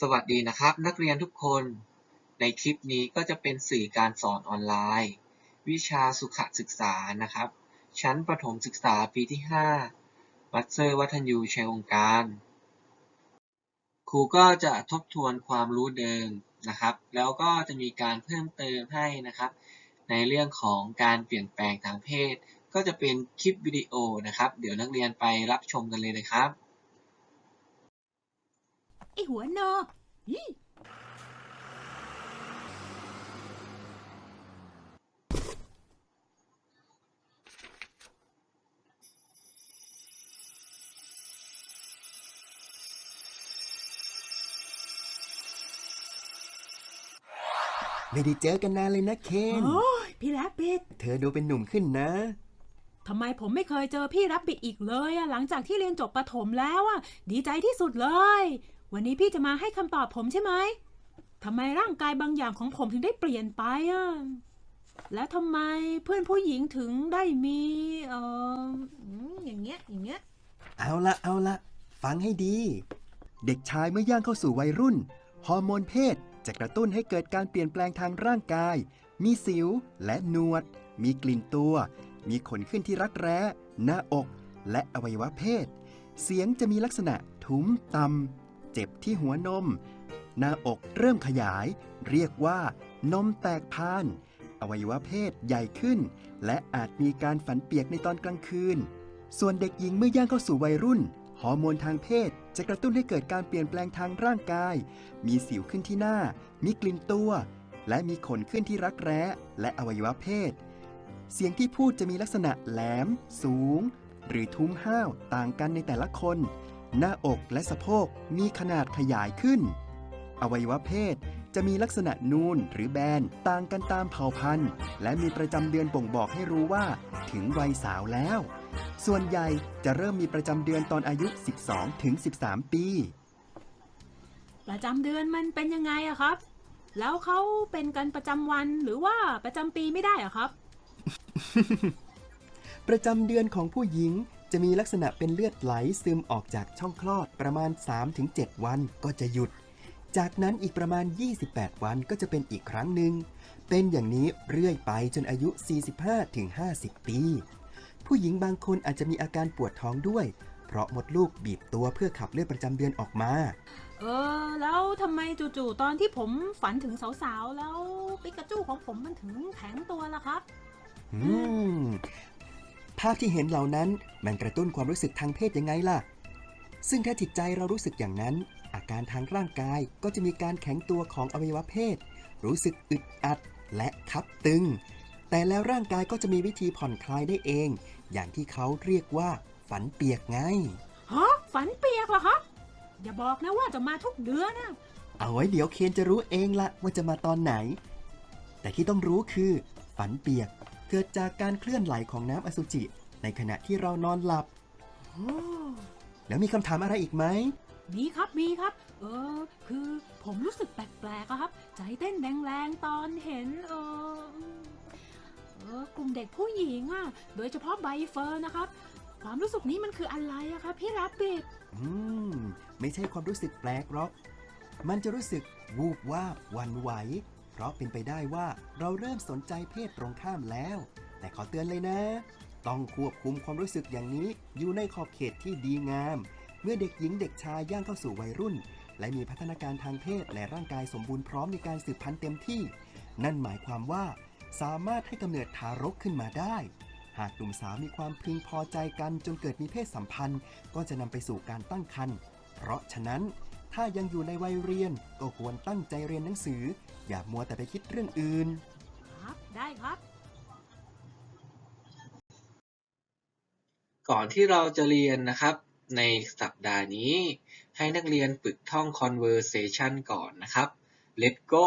สวัสดีนะครับ นักเรียนทุกคน ในคลิปนี้ก็จะเป็นสื่อการสอนออนไลน์ วิชาสุขศึกษานะครับ ชั้นประถมศึกษาปีที่ 5 วัดเซอร์วัฒนยูชัยองการ ครูก็จะทบทวนความรู้เดิมนะครับ แล้วก็จะมีการเพิ่มเติมให้นะครับ ในเรื่องของการเปลี่ยนแปลงทางเพศ ก็จะเป็นคลิปวิดีโอนะครับ เดี๋ยวนักเรียนไปรับชมกันเลยนะครับ ไอหัวนอกยี่ไม่ได้เจอกันนานเลยนะเคน โอ้ยพี่แรบบิทเธอดูเป็นหนุ่มขึ้นนะ ทำไมผมไม่เคยเจอพี่รับบิทอีกเลยอะหลังจากที่เรียนจบประถมแล้วอะดีใจที่สุดเลย วันนี้พี่จะมาให้คำตอบผมใช่ไหมทำไมร่างกายบางอย่างของผมถึงได้เปลี่ยนไปอะ แล้วทำไมเพื่อนผู้หญิงถึงได้มีเอออืมอย่างเงี้ย อย่างเงี้ย เอาละเอาละฟังให้ดี เด็กชายเมื่อย่างเข้าสู่วัยรุ่น ฮอร์โมนเพศจะกระตุ้นให้เกิดการเปลี่ยนแปลงทางร่างกาย มีสิวและหนวด มีกลิ่นตัว มีขนขึ้นที่รักแร้ หน้าอก และอวัยวะเพศ เสียงจะมีลักษณะทุ้มต่ำ เจ็บที่หัวนม หน้าอกเริ่มขยาย เรียกว่า นมแตกพาน อวัยวะเพศใหญ่ขึ้น และอาจมีการฝันเปียกในตอนกลางคืน ส่วนเด็กหญิงเมื่อย่างเข้าสู่วัยรุ่น ฮอร์โมนทางเพศจะกระตุ้นให้เกิดการเปลี่ยนแปลงทางร่างกาย มีสิวขึ้นที่หน้า มีกลิ่นตัว และมีขนขึ้นที่รักแร้ และอวัยวะเพศ เสียงที่พูดจะมีลักษณะแหลม สูง หรือทุ้มห้าวต่างกันในแต่ละคน หน้าอกและสะโพกมีขนาดขยายขึ้น อวัยวะเพศจะมีลักษณะนูนหรือแบนต่างกันตามเผ่าพันธุ์ และมีประจำเดือนบ่งบอกให้รู้ว่า ถึงวัยสาวแล้ว ส่วนใหญ่จะเริ่มมีประจำเดือนตอนอายุ 12ถึง13 ปี ประจำเดือนมันเป็นยังไงอะครับ แล้วเขาเป็นกันประจำวันหรือว่าประจำปีไม่ได้อะครับ ประจำเดือนของผู้หญิง จะมีลักษณะเป็นเลือดไหลซึมออกจากช่องคลอดประมาณ 3-7 วันก็จะหยุด จากนั้นอีกประมาณ 28 วันก็จะเป็นอีกครั้งหนึ่ง เป็นอย่างนี้เรื่อยไปจนอายุ 45-50 ปี ผู้หญิงบางคนอาจจะมีอาการปวดท้องด้วย เพราะมดลูกบีบตัวเพื่อขับเลือดประจำเดือนออกมา เออ แล้วทำไมจู่ๆตอนที่ผมฝันถึงสาวๆ แล้วปิกาจูของผมมันถึงแข็งตัวล่ะครับ อืม ภาพที่เห็นเหล่านั้นมันกระตุ้นความรู้สึกทางเพศยังไงล่ะ ซึ่งถ้าจิตใจเรารู้สึกอย่างนั้น อาการทางร่างกายก็จะมีการแข็งตัวของอวัยวะเพศ รู้สึกอึดอัดและคับตึง แต่แล้วร่างกายก็จะมีวิธีผ่อนคลายได้เอง อย่างที่เขาเรียกว่า ฝันเปียกไงฮะฝันเปียกเหรอครับอย่าบอกนะว่าจะมาทุกเดือนนะเอาไว้เดี๋ยวเคนจะรู้เองละว่าจะมาตอนไหน แต่ที่ต้องรู้คือ ฝันเปียก เกิดจากการเคลื่อนไหลของน้ำอสุจิ ในขณะที่เรานอนหลับ โอ้แล้วมีคำถามอะไรอีกไหม มีครับมีครับ เออ คือผมรู้สึกแปลกๆอะครับ ใจเต้นแรงๆตอนเห็น เออเออกลุ่มเด็กผู้หญิงอะโดยเฉพาะใบเฟิร์นนะครับ ความรู้สึกนี้มันคืออะไรอะครับพี่รับบิดอืม ไม่ใช่ความรู้สึกแปลกหรอก มันจะรู้สึกวูบวาบหวันไหวเพ ราะเป็นไปได้ว่าเราเริ่มสนใจเพศตรงข้ามแล้ว แต่ขอเตือนเลยนะ ต้องควบคุมความรู้สึกอย่างนี้อยู่ในขอบเขตที่ดีงาม เมื่อเด็กหญิงเด็กชายย่างเข้าสู่วัยรุ่น และมีพัฒนาการทางเพศและร่างกายสมบูรณ์พร้อมในการสืบพันธุ์เต็มที่ นั่นหมายความว่า สามารถให้กำเนิดทารกขึ้นมาได้ หากหนุ่มสาวมีความพึงพอใจกันจนเกิดมีเพศสัมพันธ์ ก็จะนำไปสู่การตั้งครรภ์เพราะฉะนั้น ถ้ายังอยู่ในวัยเรียน ก็ควรตั้งใจเรียนหนังสือ อย่ามัวแต่ไปคิดเรื่องอื่น ครับ ได้ครับ ก่อนที่เราจะเรียนนะครับ ในสัปดาห์นี้ ให้นักเรียนฝึกท่อง conversation ก่อนนะครับ let's go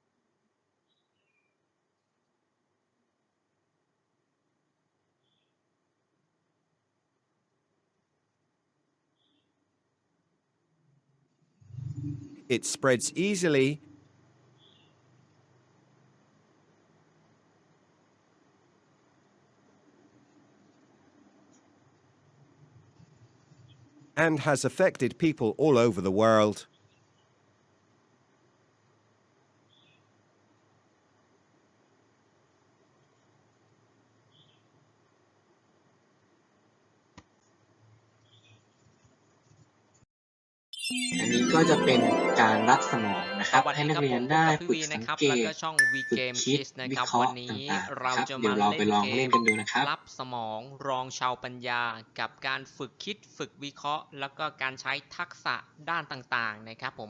It spreads easily and has affected people all over the world.. นะครับสวัสให้ดีนักครับเรียผนมได้กับพี่ฝึกวีสันะงครับเกแล้วตก็ช่อง V ฝึก Game คิด Kids นะวิครับเคราะวัห์นนี้ต่างๆเราครับจะเดี๋มายวเราไปลองเกเล่มนกันดูนะครับรับสมองรองชาวปัญญา กับการฝึกคิดฝึกวิเคราะห์ แล้วก็การใช้ทักษะด้านต่างๆนะครับผม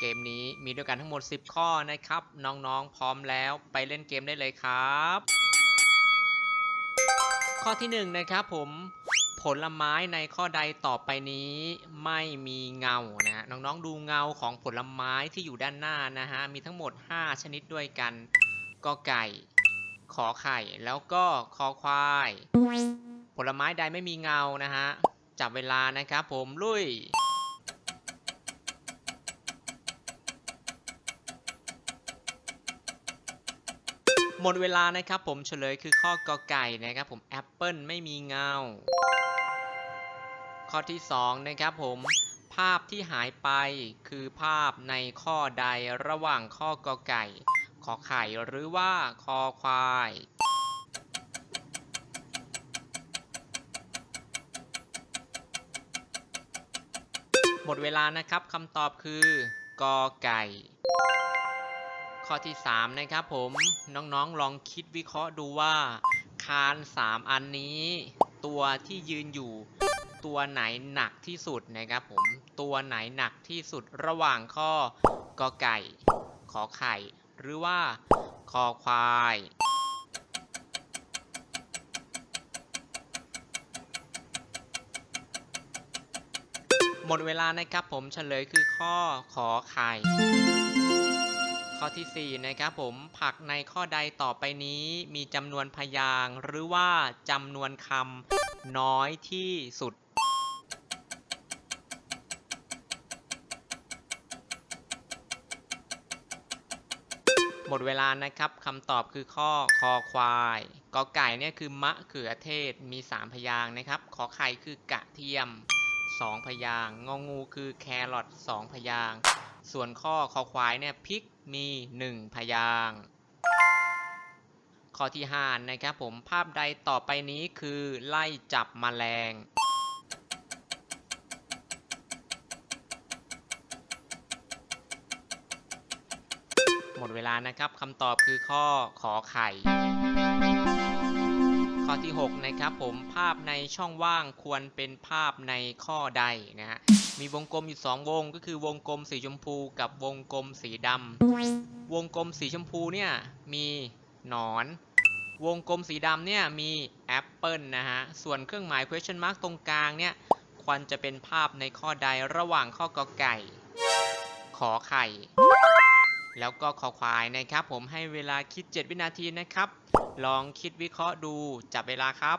เกมนี้มีด้วยกันทั้งหมด 10 ข้อนะครับ น้องๆ พร้อมแล้วไปเล่นเกมได้เลยครับ ข้อที่1นะครับผม ผลไม้ในข้อใดต่อไปนี้ไม่มีเงานะฮะน้องๆดูเงาของผลไม้ที่อยู่ด้านหน้านะฮะมีทั้งหมด 5 ชนิดด้วยกันกอไก่ ขอไข่ แล้วก็คอควาย ผลไม้ใดไม่มีเงานะฮะจับเวลานะครับผมลุยหมดเวลานะครับผมเฉลยคือข้อกอไก่นะครับผมแอปเปิลไม่มีเงา ข้อที่ 2 นะครับผมภาพที่หายไปคือภาพในข้อใดระหว่างข้อกอไก่ ขอไข่หรือว่าคอควาย หมดเวลานะครับคำตอบคือกอไก่ ข้อที่ 3 นะครับผมน้องๆลองคิดวิเคราะห์ดูว่า คาน 3 อันนี้ ตัวที่ยืนอยู่ ตัวไหนหนักที่สุดนะครับผมตัวไหนหนักที่สุดระหว่างข้อกอไก่ ขอไข่ หรือว่าคอควายหมดเวลานะครับผมเฉลยคือข้อขอไข่ ข้อที่ 4 นะครับผมผักในข้อใดต่อไปนี้มีจำนวนพยางหรือว่าจำนวนคำน้อยที่สุด หมดเวลานะครับคำตอบคือข้อคอควายกอไก่เนี่ยคือมะเขือเทศมี 3 พยางค์นะครับขอไข่คือกระเทียม 2 พยางค์งองูคือแครอท2พยางค์ส่วนข้อคอควายเนี่ยพริกมี 1 พยางค์ข้อที่5นะครับผมภาพใดต่อไปนี้คือไล่จับมแมลง หมดเวลานะครับคำตอบคือข้อขอไข่ ข้อที่ 6 นะครับผมภาพในช่องว่างควรเป็นภาพในข้อใดนะฮะมีวงกลมอยู่ 2 วงก็คือวงกลมสีชมพูกับวงกลมสีดำวงกลมสีชมพูเนี่ยมีหนอน วงกลมสีดำเนี่ยมีแอปเปิลนะฮะส่วนเครื่องหมาย question mark ตรงกลางเนี่ยควรจะเป็นภาพในข้อใดระหว่างข้อกอไก่ ขอไข่ แล้วก็ขอควายนะครับ ผมให้เวลาคิด 7 วินาทีนะครับ ลองคิดวิเคราะห์ดูจับเวลาครับ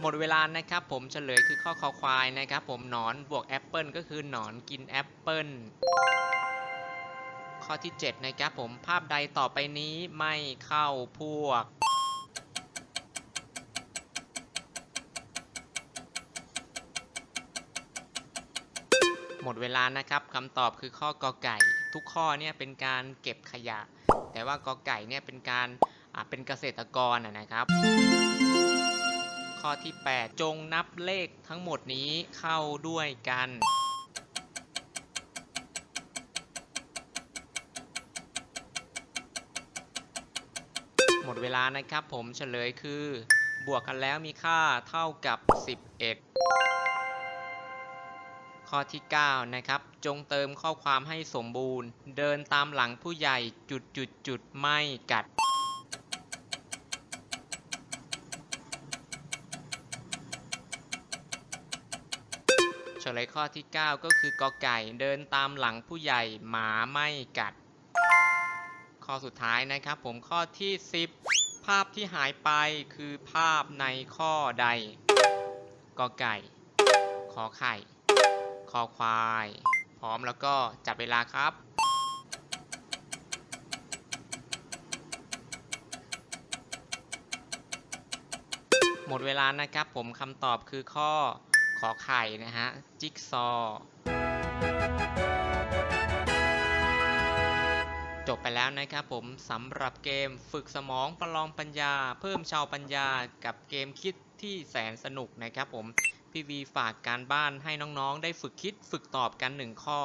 หมมดเวลานะครับผมเฉลยคือข้อคอควายนะครับผมหนอนบวกแอปเปิลก็คือหนอนกินแอปเปิลข้อที่ 7 นะครับผมภาพใดต่อไปนี้ไม่เข้าพวก หมดเวลานะครับคำตอบคือข้อกอไก่ ทุกข้อเนี่ยเป็นการเก็บขยะ แต่ว่ากอไก่เนี่ยเป็นการเป็นเกษตรกรนะนะครับ ข้อที่ 8 จงนับเลขทั้งหมดนี้เข้าด้วยกันหมดเวลานะครับผมเฉลยคือ บวกกันแล้วมีค่าเท่ากับ 11 ข้อที่ 9 นะครับ จงเติมข้อความให้สมบูรณ์ เดินตามหลังผู้ใหญ่จุดจุดจุดไม่กัด เฉลยข้อที่ 9 ก็คือกอไก่เดินตามหลังผู้ใหญ่หมาไม่กัด ข้อสุดท้ายนะครับผมข้อที่ 10 ภาพที่หายไปคือภาพในข้อใดกอไก่ ขอไข่ คอควาย พร้อมแล้วก็จับเวลาครับ หมดเวลานะครับผมคำตอบคือข้อขอไข่นะฮะ จิ๊กซอ จบไปแล้วนะครับผมสำหรับเกมฝึกสมองประลองปัญญา เพิ่มชาวปัญญากับเกมคิดที่แสนสนุกนะครับผม พี่วีฝากการบ้านให้น้องๆ ได้ฝึกคิดฝึกตอบกันหนึ่งข้อ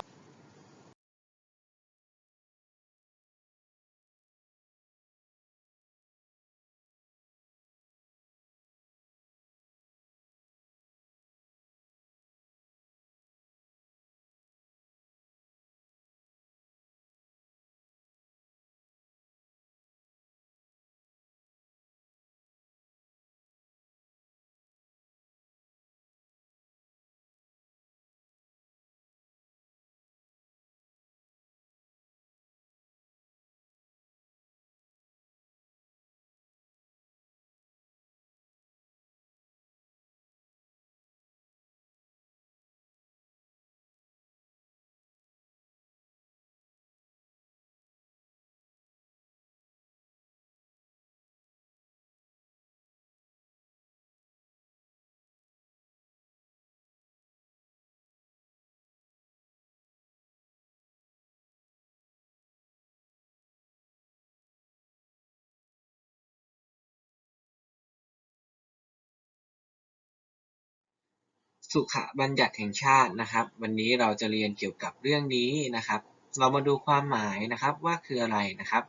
สุขบัญญัติแห่งชาตินะครับ วันนี้เราจะเรียนเกี่ยวกับเรื่องนี้นะครับ เรามาดูความหมายนะครับว่าคืออะไรนะครับ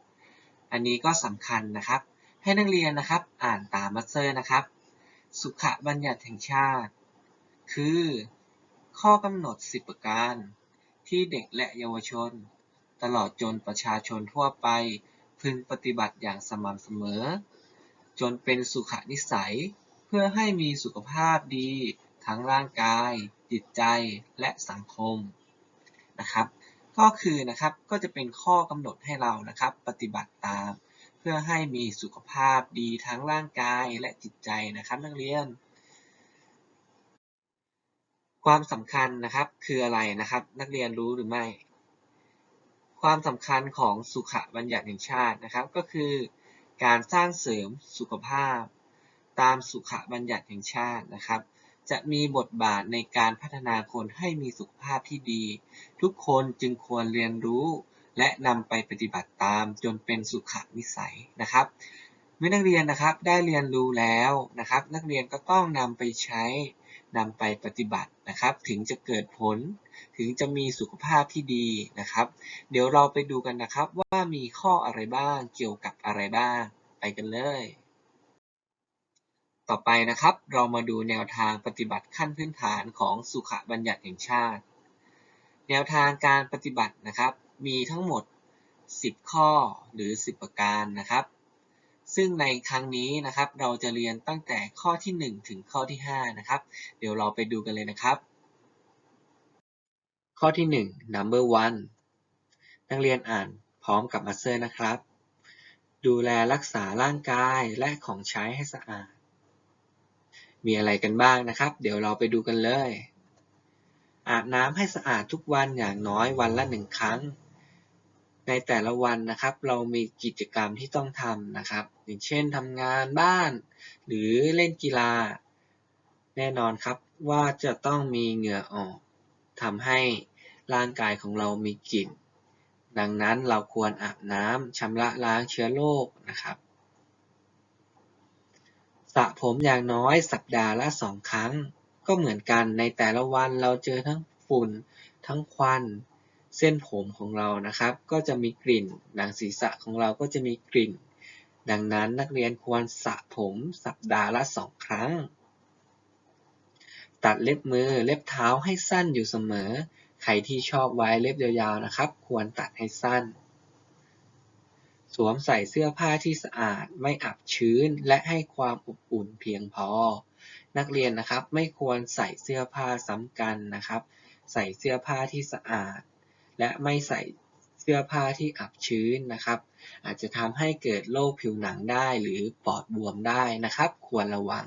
อันนี้ก็สำคัญนะครับ ให้นักเรียนนะครับอ่านตามมัสเซอร์นะครับ สุขบัญญัติแห่งชาติ คือ ข้อกำหนด 10 ประการ ที่เด็กและเยาวชน ตลอดจนประชาชนทั่วไป พึงปฏิบัติอย่างสม่ำเสมอ จนเป็นสุขนิสัยเพื่อให้มีสุขภาพดี ทั้งร่างกาย จิตใจและสังคมนะครับ ก็คือนะครับก็จะเป็นข้อกำหนดให้เรานะครับปฏิบัติตาม เพื่อให้มีสุขภาพดีทั้งร่างกายและจิตใจนะครับนักเรียน ความสำคัญนะครับคืออะไรนะครับ นักเรียนรู้หรือไม่ ความสำคัญของสุขบัญญัติแห่งชาตินะครับ ก็คือการสร้างเสริมสุขภาพ ตามสุขบัญญัติแห่งชาตินะครับ จะมีบทบาทในการพัฒนาคนให้มีสุขภาพที่ดี ทุกคนจึงควรเรียนรู้ และนำไปปฏิบัติตามจนเป็นสุขนิสัยนะครับ เมื่อนักเรียนนะครับได้เรียนรู้แล้วนะครับ นักเรียนก็ต้องนำไปใช้นำไปปฏิบัตินะครับ ถึงจะเกิดผล ถึงจะมีสุขภาพที่ดีนะครับ เดี๋ยวเราไปดูกันนะครับว่ามีข้ออะไรบ้างเกี่ยวกับอะไรบ้าง ไปกันเลย ต่อไปนะครับ เรามาดูแนวทางปฏิบัติขั้นพื้นฐานของสุขบัญญัติแห่งชาติ แนวทางการปฏิบัตินะครับ มีทั้งหมด 10 ข้อหรือ 10 ประการนะครับ ซึ่งในครั้งนี้นะครับ เราจะเรียนตั้งแต่ข้อที่ 1 ถึงข้อที่ 5 นะครับ เดี๋ยวเราไปดูกันเลยนะครับ ข้อที่ 1 number one นักเรียนอ่านพร้อมกับมาสเตอร์นะครับ ดูแลรักษาร่างกายและของใช้ให้สะอาด มีอะไรกันบ้างนะครับ เดี๋ยวเราไปดูกันเลย อาบน้ำให้สะอาดทุกวันอย่างน้อยวันละหนึ่งครั้ง ในแต่ละวันนะครับ เรามีกิจกรรมที่ต้องทำนะครับอย่างเช่นทำงานบ้าน หรือเล่นกีฬา แน่นอนครับว่าจะต้องมีเหงื่อออกทำให้ร่างกายของเรามีกลิ่น ดังนั้นเราควรอาบน้ำชำระล้างเชื้อโรคนะครับ สระผมอย่างน้อยสัปดาห์ละสองครั้ง ก็เหมือนกันในแต่ละวันเราเจอทั้งฝุ่น ทั้งควัน เส้นผมของเรานะครับ ก็จะมีกลิ่น หนังศีรษะของเราก็จะมีกลิ่น ดังนั้นนักเรียนควรสระผมสัปดาห์ละสองครั้ง ตัดเล็บมือเล็บเท้าให้สั้นอยู่เสมอ ใครที่ชอบไว้เล็บยาวๆนะครับ ควรตัดให้สั้น สวมใส่เสื้อผ้าที่สะอาด ไม่อับชื้น และให้ความอบอุ่นเพียงพอ นักเรียนนะครับไม่ควรใส่เสื้อผ้าซ้ำกันนะครับ ใส่เสื้อผ้าที่สะอาด และไม่ใส่เสื้อผ้าที่อับชื้นนะครับ อาจจะทำให้เกิดโรคผิวหนังได้หรือปอดบวมได้นะครับ ควรระวัง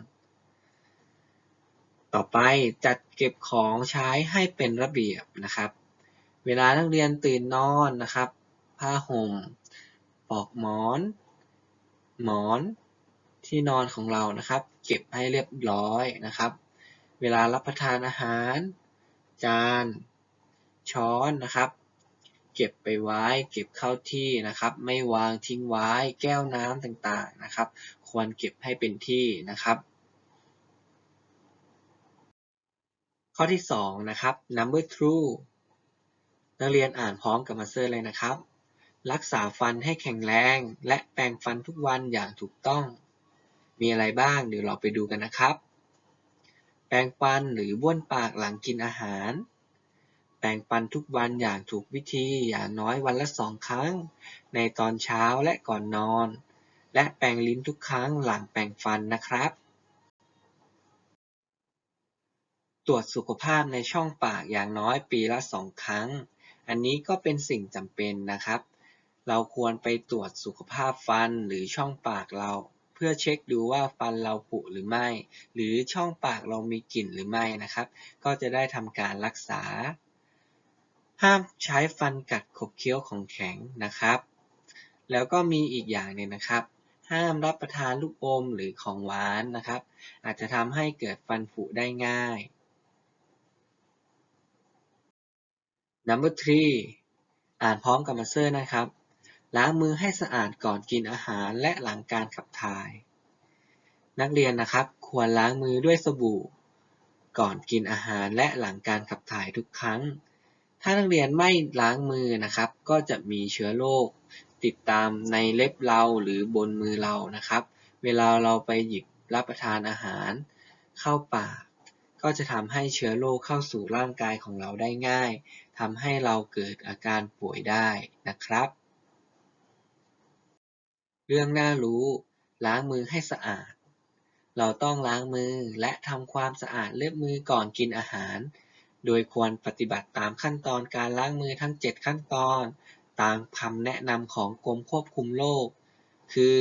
ต่อไปจัดเก็บของใช้ให้เป็นระเบียบนะครับ เวลานักเรียนตื่นนอนนะครับ ผ้าห่ม ปอกหมอน หมอนที่นอนของเรานะครับ เก็บให้เรียบร้อยนะครับ เวลารับประทานอาหาร จาน ช้อนนะครับ เก็บไปไว้ เก็บเข้าที่นะครับ ไม่วางทิ้งไว้ แก้วน้ำต่างๆนะครับ ควรเก็บให้เป็นที่นะครับข้อที่สองนะครับ number two นักเรียนอ่านพร้อมกับมาสเตอร์เลยนะครับ รักษาฟันให้แข็งแรง และแปรงฟันทุกวันอย่างถูกต้อง มีอะไรบ้างเดี๋ยวเราไปดูกันนะครับ แปรงฟันหรือบ้วนปากหลังกินอาหาร แปรงฟันทุกวันอย่างถูกวิธีอย่างน้อยวันละสองครั้ง ในตอนเช้าและก่อนนอน และแปรงลิ้นทุกครั้งหลังแปรงฟันนะครับ ตรวจสุขภาพในช่องปากอย่างน้อยปีละสองครั้งอันนี้ก็เป็นสิ่งจำเป็นนะครับ เราควรไปตรวจสุขภาพฟันหรือช่องปากเรา เพื่อเช็คดูว่าฟันเราผุหรือไม่ หรือช่องปากเรามีกลิ่นหรือไม่นะครับ ก็จะได้ทำการรักษา ห้ามใช้ฟันกัดขบเคี้ยวของแข็งนะครับ แล้วก็มีอีกอย่างหนึ่งนะครับ ห้ามรับประทานลูกอมหรือของหวานนะครับ อาจจะทำให้เกิดฟันผุได้ง่าย Number three อ่านพร้อมกับมาเตอร์นะครับ ล้างมือให้สะอาดก่อนกินอาหารและหลังการขับถ่าย นักเรียนนะครับควรล้างมือด้วยสบู่ ก่อนกินอาหารและหลังการขับถ่ายทุกครั้ง ถ้านักเรียนไม่ล้างมือนะครับ ก็จะมีเชื้อโรคติดตามในเล็บเราหรือบนมือเรานะครับ เวลาเราไปหยิบรับประทานอาหาร เข้าปาก ก็จะทำให้เชื้อโรคเข้าสู่ร่างกายของเราได้ง่ายทำให้เราเกิดอาการป่วยได้นะครับ เรื่องน่ารู้ ล้างมือให้สะอาด เราต้องล้างมือและทำความสะอาดเล็บมือก่อนกินอาหาร โดยควรปฏิบัติตามขั้นตอนการล้างมือทั้ง 7 ขั้นตอน ตามคำแนะนำของกรมควบคุมโรค คือ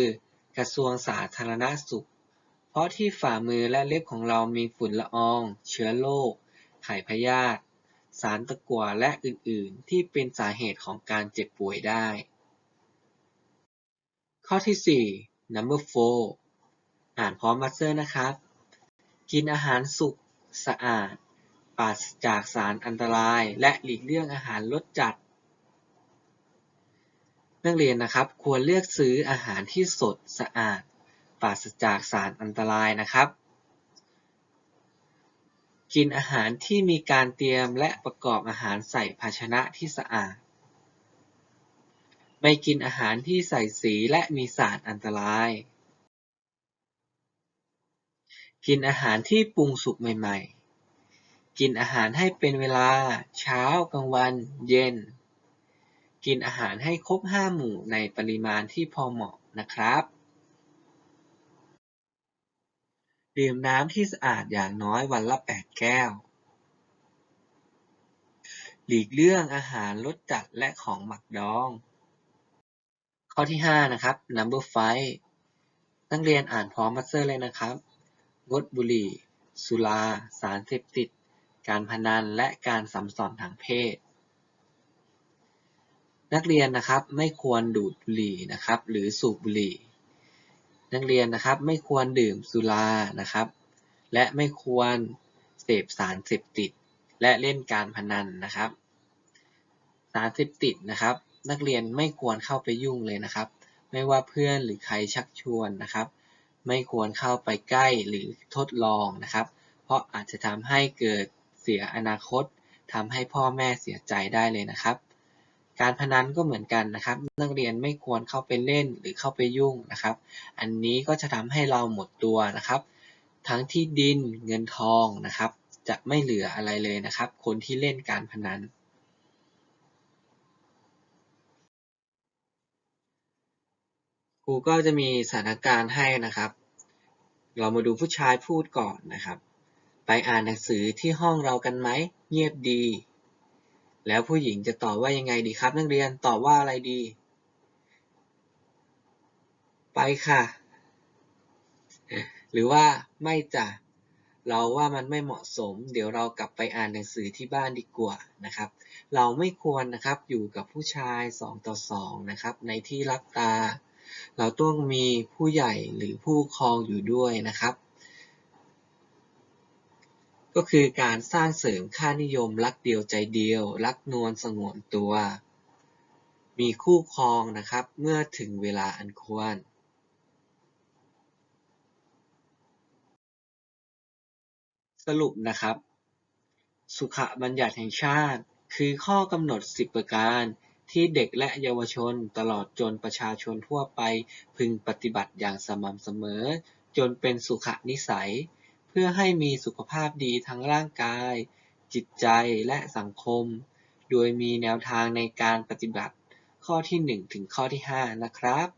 กระทรวงสาธารณสุข เพราะที่ฝ่ามือและเล็บของเรามีฝุ่นละออง เชื้อโรค ไข่พยาธิ สารตะกั่วและอื่น ๆ ที่เป็นสาเหตุของการเจ็บป่วยได้ ข้อที่ 4 number four อ่านพร้อมมาสเตอร์นะครับ กินอาหารสุกสะอาด ปราศจากสารอันตราย และหลีกเลี่ยงอาหารรสจัด นักเรียนนะครับ ควรเลือกซื้ออาหารที่สดสะอาด ปราศจากสารอันตรายนะครับ กินอาหารที่มีการเตรียมและประกอบอาหารใส่ภาชนะที่สะอาด ไม่กินอาหารที่ใส่สีและมีสารอันตราย กินอาหารที่ปรุงสุกใหม่ ๆ กินอาหารให้เป็นเวลา เช้า กลางวัน เย็น กินอาหารให้ครบห้าหมู่ในปริมาณที่พอเหมาะนะครับ ดื่มน้ำที่สะอาดอย่างน้อยวันละ 8 แก้วหลีกเลี่ยงอาหารรสจัดและของหมักดอง ข้อที่ 5 นะครับ number five นักเรียนอ่านพร้อมมาสเตอร์เลยนะครับ งดบุหรี่ สุรา สารเสพติด การพนัน และการสัมสอนทางเพศ นักเรียนนะครับไม่ควรดูดบุหรี่นะครับ หรือสูบบุหรี่ นักเรียนนะครับไม่ควรดื่มสุรานะครับ และไม่ควรเสพสารเสพติด และเล่นการพนันนะครับ สารเสพติดนะครับ นักเรียนไม่ควรเข้าไปยุ่งเลยนะครับ ไม่ว่าเพื่อนหรือใครชักชวนนะครับ ไม่ควรเข้าไปใกล้หรือทดลองนะครับ เพราะอาจจะทำให้เกิดเสียอนาคตทำให้พ่อแม่เสียใจได้เลยนะครับ การพนันก็เหมือนกันนะครับ นักเรียนไม่ควรเข้าไปเล่นหรือเข้าไปยุ่งนะครับ อันนี้ก็จะทำให้เราหมดตัวนะครับ ทั้งที่ดินเงินทองนะครับ จะไม่เหลืออะไรเลยนะครับ คนที่เล่นการพนัน ครูก็จะมีสถานการณ์ให้นะครับ เรามาดูผู้ชายพูดก่อนนะครับ ไปอ่านหนังสือที่ห้องเรากันไหม เงียบดี แล้วผู้หญิงจะตอบว่ายังไงดีครับ นักเรียนตอบว่าอะไรดี ไปค่ะ หรือว่าไม่จ้ะเราว่ามันไม่เหมาะสม เดี๋ยวเรากลับไปอ่านหนังสือที่บ้านดีกว่านะครับ เราไม่ควรนะครับอยู่กับผู้ชายสองต่อสองนะครับ ในที่รับตา เราต้องมีผู้ใหญ่หรือผู้ปกครองอยู่ด้วยนะครับ ก็คือการสร้างเสริมค่านิยมรักเดียวใจเดียว รักนวลสงวนตัว มีคู่ครองนะครับเมื่อถึงเวลาอันควรสรุปนะครับ สุขบัญญัติแห่งชาติ คือข้อกำหนด 10 ประการ ที่เด็กและเยาวชน ตลอดจนประชาชนทั่วไป พึงปฏิบัติอย่างสม่ำเสมอ จนเป็นสุขนิสัย เพื่อให้มีสุขภาพดีทั้งร่างกาย จิตใจและสังคม โดยมีแนวทางในการปฏิบัติข้อที่ 1 ถึงข้อที่ 5 นะครับ